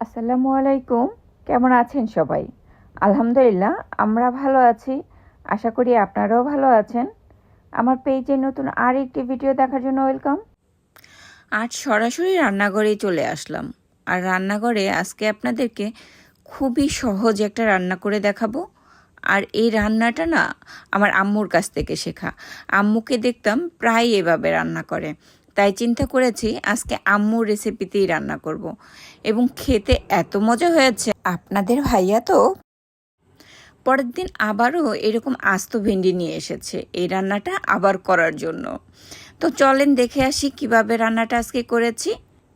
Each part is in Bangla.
আসসালামু আলাইকুম। কেমন আছেন সবাই? আলহামদুলিল্লাহ, আমরা ভালো আছি। আশা করি আপনারাও ভালো আছেন। আমার পেজে নতুন আর একটি ভিডিও দেখার জন্য ওয়েলকাম। আজ সরাসরি রান্নাঘরে চলে আসলাম। আর রান্নাঘরে আজকে আপনাদেরকে খুবই সহজ একটা রান্না করে দেখাবো। আর এই রান্নাটা না আমার আম্মুর কাছ থেকে শেখা। আম্মুকে দেখতাম প্রায় এভাবে রান্না করে। তাই চিন্তা করেছি আজকে আম্মুর রেসিপিতেই রান্না করব। এবং খেতে এত মজা হয়েছে। আপনাদের ভাইয়া তো পরের দিন আবারও এরকম আস্ত ভেন্ডি নিয়ে এসেছে। এই রান্নাটা আবার করার জন্য। তো চলেন দেখে আসি কীভাবে রান্নাটা আজকে করেছি।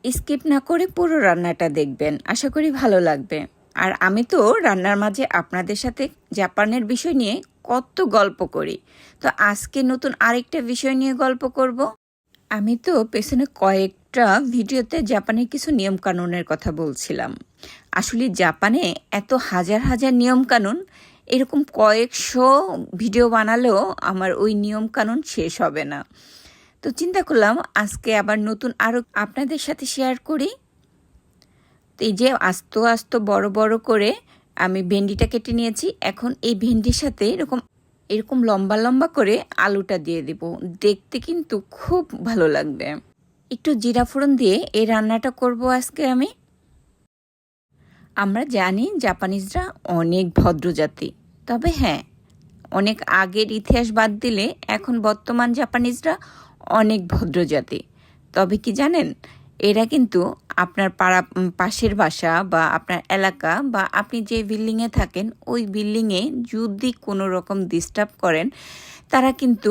স্কিপ না করে পুরো রান্নাটা দেখবেন। আশা করি ভালো লাগবে। আর আমি তো রান্নার মাঝে আপনাদের সাথে জাপানের বিষয় নিয়ে কত গল্প করি। তো আজকে নতুন আরেকটা বিষয় নিয়ে গল্প করব। আমি তো পেছনে কয়েকটা ভিডিওতে জাপানের কিছু নিয়মকানুনের কথা বলছিলাম। আসলে জাপানে এত হাজার হাজার নিয়মকানুন, এরকম কয়েকশো ভিডিও বানালেও আমার ওই নিয়মকানুন শেষ হবে না। তো চিন্তা করলাম আজকে আবার নতুন আরও আপনাদের সাথে শেয়ার করি। তো এই যে আস্ত আস্ত বড় বড় করে আমি ভেন্ডিটা কেটে নিয়েছি, এখন এই ভেন্ডির সাথে এরকম এরকম লম্বা লম্বা করে আলুটা দিয়ে দিব। দেখতে কিন্তু খুব ভালো লাগবে। একটু জিরা ফোড়ন দিয়ে এই রান্নাটা করব আজকে আমি। আমরা জানি জাপানিজরা অনেক ভদ্র জাতি তবে হ্যাঁ অনেক আগের ইতিহাস বাদ দিলে এখন বর্তমান জাপানিজরা অনেক ভদ্র জাতি তবে কি জানেন এরা কিন্তু আপনার পাড়া পাশের বাসা বা আপনার এলাকা বা আপনি যে বিল্ডিংয়ে থাকেন, ওই বিল্ডিংয়ে যদি কোনো রকম ডিস্টার্ব করেন, তারা কিন্তু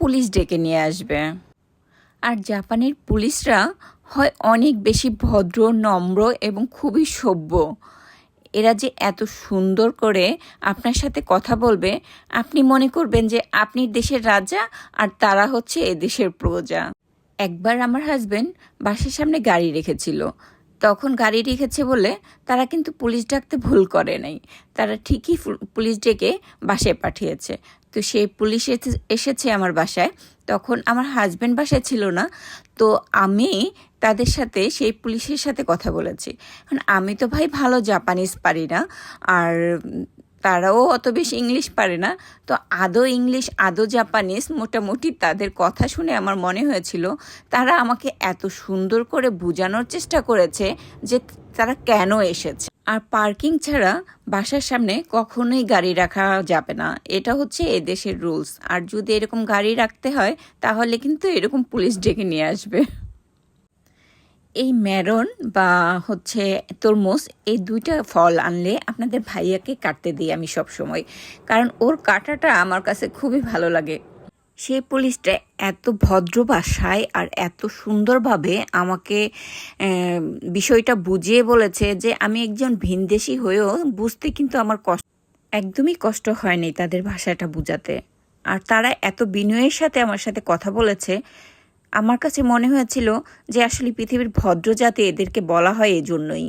পুলিশ ডেকে নিয়ে আসবে। আর জাপানের পুলিশরা হয় অনেক বেশি ভদ্র, নম্র এবং খুবই সভ্য। এরা যে এত সুন্দর করে আপনার সাথে কথা বলবে, আপনি মনে করবেন যে আপনি দেশের রাজা আর তারা হচ্ছে এ দেশের প্রজা। একবার আমার হাজব্যান্ড বাসার সামনে গাড়ি রেখেছিল। তখন গাড়ি রেখেছে বলে তারা কিন্তু পুলিশ ডাকতে ভুল করে নাই। তারা ঠিকই পুলিশ ডেকে বাসায় পাঠিয়েছে। তো সেই পুলিশ এসেছে আমার বাসায়। তখন আমার হাজব্যান্ড বাসায় ছিল না। তো আমি তাদের সাথে, সেই পুলিশের সাথে কথা বলেছি। কারণ আমি তো ভাই ভালো জাপানিজ পারি না। আর তারাও অত বেশি ইংলিশ পারে না। তো আদৌ ইংলিশ, আদৌ জাপানিজ মোটামুটি তাদের কথা শুনে আমার মনে হয়েছিল, তারা আমাকে এত সুন্দর করে বোঝানোর চেষ্টা করেছে যে তারা কেন এসেছে। আর পার্কিং ছাড়া বাসার সামনে কখনোই গাড়ি রাখা যাবে না। এটা হচ্ছে এদেশের রুলস। আর যদি এরকম গাড়ি রাখতে হয়, তাহলে কিন্তু এরকম পুলিশ ডেকে নিয়ে আসবে। এই ম্যারন বা হচ্ছে তরমুজ, এই দুইটা ফল আনলে আপনাদের ভাইয়াকে কাটতে দিই আমি সব সময় কারণ ওর কাটাটা আমার কাছে খুবই ভালো লাগে। সে পুলিশটা এত ভদ্র ভাষায় আর এত সুন্দরভাবে আমাকে বিষয়টা বুঝিয়ে বলেছে যে আমি একজন ভিনদেশি হয়েও বুঝতে কিন্তু আমার কষ্ট, একদমই কষ্ট হয়নি তাদের ভাষাটা বুঝাতে। আর তারা এত বিনয়ের সাথে আমার সাথে কথা বলেছে আমার কাছে মনে হয়েছিল যে আসলে পৃথিবীর ভদ্র জাতি এদেরকে বলা হয় এজন্যই।